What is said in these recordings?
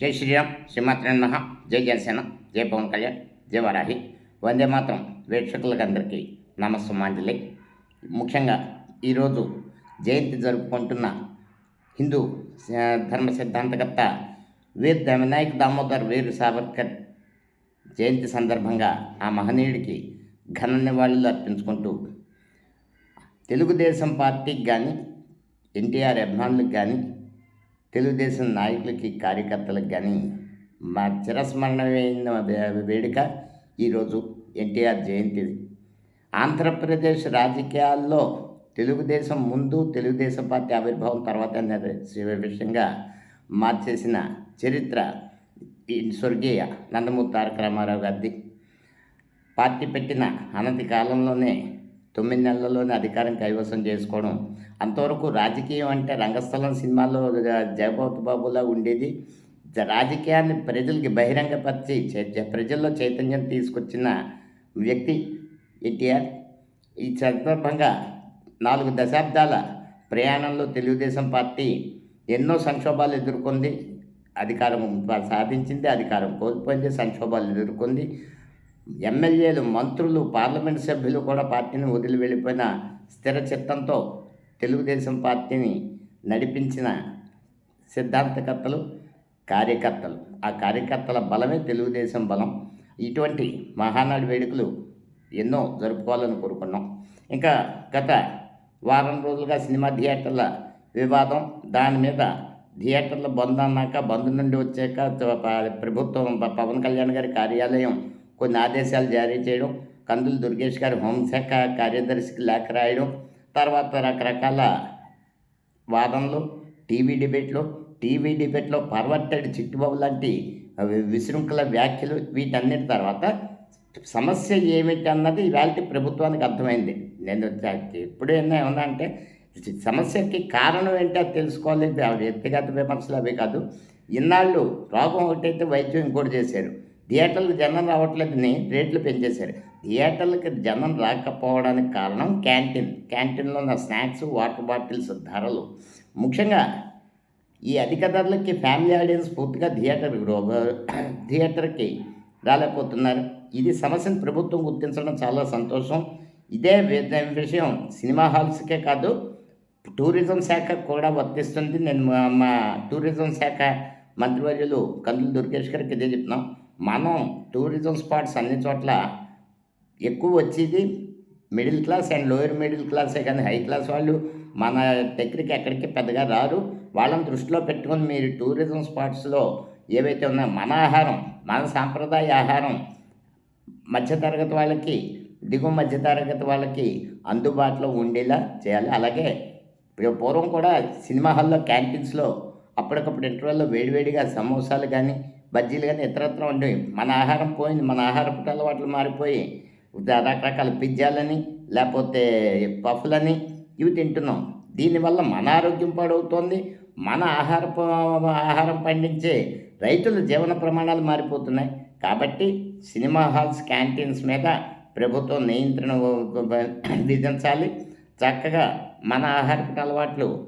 జై శ్రీరామ్ శ్రీమాత్రే నమః. జై జనసేన జై పవన్ కళ్యాణ్ జై వరాహి. వందే మాత్రం వీక్షకులకు అందరికీ నమస్సుమాంజలి. ముఖ్యంగా ఈరోజు జయంతి జరుపుకుంటున్న హిందూ ధర్మ సిద్ధాంతకర్త వీర్ ద- వినాయక్ దామోదర్ వీర్ సావర్కర్ జయంతి సందర్భంగా ఆ మహనీయుడికి ఘన నివాళులు అర్పించుకుంటూ తెలుగుదేశం పార్టీకి కానీ ఎన్టీఆర్ అభిమానులకు కానీ తెలుగుదేశం నాయకులకి కార్యకర్తలకు కానీ మా చిరస్మరణమైన వేడుక ఈరోజు ఎన్టీఆర్ జయంతి. ఆంధ్రప్రదేశ్ రాజకీయాల్లో తెలుగుదేశం ముందు తెలుగుదేశం పార్టీ ఆవిర్భావం తర్వాత విషయంగా మార్చేసిన చరిత్ర ఈ స్వర్గీయ నందమూరి తారక రామారావు గారిది. పార్టీ పెట్టిన అనతి కాలంలోనే తొమ్మిది నెలల్లోనే అధికారం కైవసం చేసుకోవడం. అంతవరకు రాజకీయం అంటే రంగస్థలం సినిమాలో జగపతి బాబులా ఉండేది. రాజకీయాన్ని ప్రజలకి బహిరంగపరిచి ప్రజల్లో చైతన్యం తీసుకొచ్చిన వ్యక్తి ఎన్టీఆర్. ఈ సందర్భంగా నాలుగు దశాబ్దాల ప్రయాణంలో తెలుగుదేశం పార్టీ ఎన్నో సంక్షోభాలు ఎదుర్కొంది. అధికారం సాధించింది అధికారం కోల్పోయింది సంక్షోభాలు ఎదుర్కొంది. ఎమ్మెల్యేలు మంత్రులు పార్లమెంట్ సభ్యులు కూడా పార్టీని వదిలి వెళ్ళిపోయిన స్థిర చిత్తంతో తెలుగుదేశం పార్టీని నడిపించిన సిద్ధాంతకర్తలు కార్యకర్తలు. ఆ కార్యకర్తల బలమే తెలుగుదేశం బలం. ఇటువంటి మహానాడు వేడుకలు ఎన్నో జరుపుకోవాలని కోరుకున్నాం. ఇంకా గత వారం రోజులుగా సినిమా థియేటర్ల వివాదం దాని మీద థియేటర్ల బంద్ అన్నాక బంద్ నుండి వచ్చాక ప్రభుత్వం పవన్ కళ్యాణ్ గారి కార్యాలయం కొన్ని ఆదేశాలు జారీ చేయడం కందులు దుర్గేష్ గారి హోంశాఖ కార్యదర్శికి లేఖ రాయడం తర్వాత రకరకాల వాదనలు టీవీ డిబేట్లో టీవీ డిబేట్లో పర్వర్టెడ్ చిట్టుబాబు లాంటి విశృంఖల వ్యాఖ్యలు వీటన్నిటి తర్వాత సమస్య ఏమిటి అన్నది ఇవాళ ప్రభుత్వానికి అర్థమైంది. నేను ఎప్పుడు ఏమైనా ఏమన్నా అంటే సమస్యకి కారణం ఏంటో తెలుసుకోవాలి వ్యక్తిగత విమర్శలు అవి కాదు. ఇన్నాళ్ళు రోగం ఒకటైతే వైద్యం ఇంకోటి చేశారు. థియేటర్లకు జనం రావట్లేదని రేట్లు పెంచేశారు. థియేటర్లకు జనం రాకపోవడానికి కారణం క్యాంటీన్. క్యాంటీన్లో ఉన్న స్నాక్స్ వాటర్ బాటిల్స్ ధరలు. ముఖ్యంగా ఈ అధిక ధరలకి ఫ్యామిలీ ఆడియన్స్ పూర్తిగా థియేటర్ థియేటర్కి రాలేకపోతున్నారు. ఇది సమస్యను ప్రభుత్వం గుర్తించడం చాలా సంతోషం. ఇదే విషయం సినిమా హాల్స్కే కాదు టూరిజం శాఖ కూడా వర్తిస్తుంది. నేను మా మా టూరిజం శాఖ మంత్రివర్యులు కందులు దుర్గేష్ గారికి ఇదే చెప్తున్నాం. మనం టూరిజం స్పాట్స్ అన్ని చోట్ల ఎక్కువ వచ్చేది middle class and lower middle క్లాసే కానీ హై క్లాస్ వాళ్ళు మన దగ్గరికి ఎక్కడికి పెద్దగా రారు. వాళ్ళని దృష్టిలో పెట్టుకొని మీరు టూరిజం స్పాట్స్లో ఏవైతే ఉన్నాయో మన ఆహారం మన సాంప్రదాయ ఆహారం మధ్యతరగతి వాళ్ళకి దిగువ మధ్యతరగతి వాళ్ళకి అందుబాటులో ఉండేలా చేయాలి. అలాగే పూర్వం కూడా సినిమా హాల్లో క్యాంటీన్స్లో అప్పటికప్పుడు ఇంటర్వెల్లో వేడివేడిగా సమోసాలు కానీ బజ్జీలు కానీ ఇతరత్రం ఉండేవి మన ఆహారం పోయింది. మన ఆహారపు అలవాట్లు మారిపోయి రకరకాల పిజ్జాలని లేకపోతే పఫ్లని ఇవి తింటున్నాం. దీనివల్ల మన ఆరోగ్యం పాడవుతోంది. మన ఆహార ఆహారం పండించే రైతుల జీవన ప్రమాణాలు మారిపోతున్నాయి. కాబట్టి సినిమా హాల్స్ క్యాంటీన్స్ మీద ప్రభుత్వం నియంత్రణ విధించాలి. చక్కగా మన ఆహారపు అలవాట్లు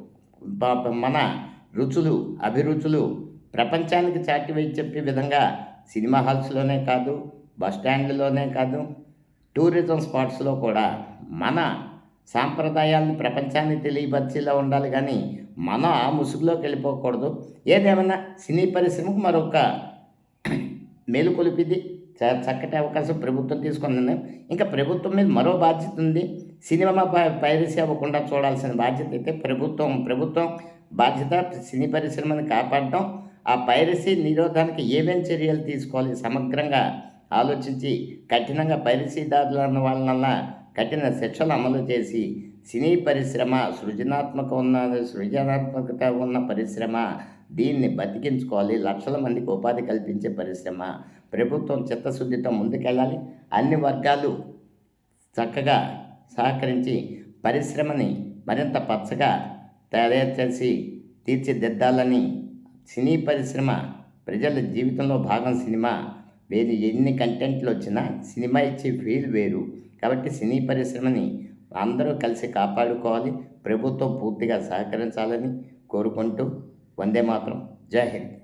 మన రుచులు అభిరుచులు ప్రపంచానికి చాటివై చెప్పే విధంగా సినిమా హాల్స్లోనే కాదు బస్ కాదు టూరిజం స్పాట్స్లో కూడా మన సాంప్రదాయాలను ప్రపంచాన్ని తెలియపరిచేలా ఉండాలి కానీ మనం ఆ ముసుగులోకి వెళ్ళిపోకూడదు. ఏదేమన్నా సినీ పరిశ్రమకు మరొక మేలుకొలిపిది చ- చక్కటి అవకాశం ప్రభుత్వం తీసుకుంది ఇంకా ప్రభుత్వం మీద మరో బాధ్యత ఉంది. సినిమా పై- పైరసీ అవ్వకుండా చూడాల్సిన బాధ్యత అయితే ప్రభుత్వం. ప్రభుత్వం బాధ్యత సినీ పరిశ్రమను కాపాడడం ఆ పైరసీ నిరోధానికి ఏమేం చర్యలు తీసుకోవాలి? సమగ్రంగా ఆలోచించి కఠినంగా పైరసీదారులన్న వాళ్ళ కఠిన శిక్షలు అమలు చేసి సినీ పరిశ్రమ సృజనాత్మక ఉన్న సృజనాత్మకత ఉన్న పరిశ్రమ దీన్ని బతికించుకోవాలి. లక్షల మందికి ఉపాధి కల్పించే పరిశ్రమ ప్రభుత్వం చిత్తశుద్ధితో ముందుకెళ్ళాలి. అన్ని వర్గాలు చక్కగా సహకరించి పరిశ్రమని మరింత పచ్చగా తయారు చేసి తీర్చిదిద్దాలని సినీ పరిశ్రమ ప్రజల జీవితంలో భాగం సినిమా. వేరు ఎన్ని కంటెంట్లు వచ్చినా సినిమా ఇచ్చే ఫీల్ వేరు. కాబట్టి సినీ పరిశ్రమని అందరూ కలిసి కాపాడుకోవాలి. ప్రభుత్వం పూర్తిగా సహకరించాలని కోరుకుంటూ వందే మాత్రం. జై హింద్.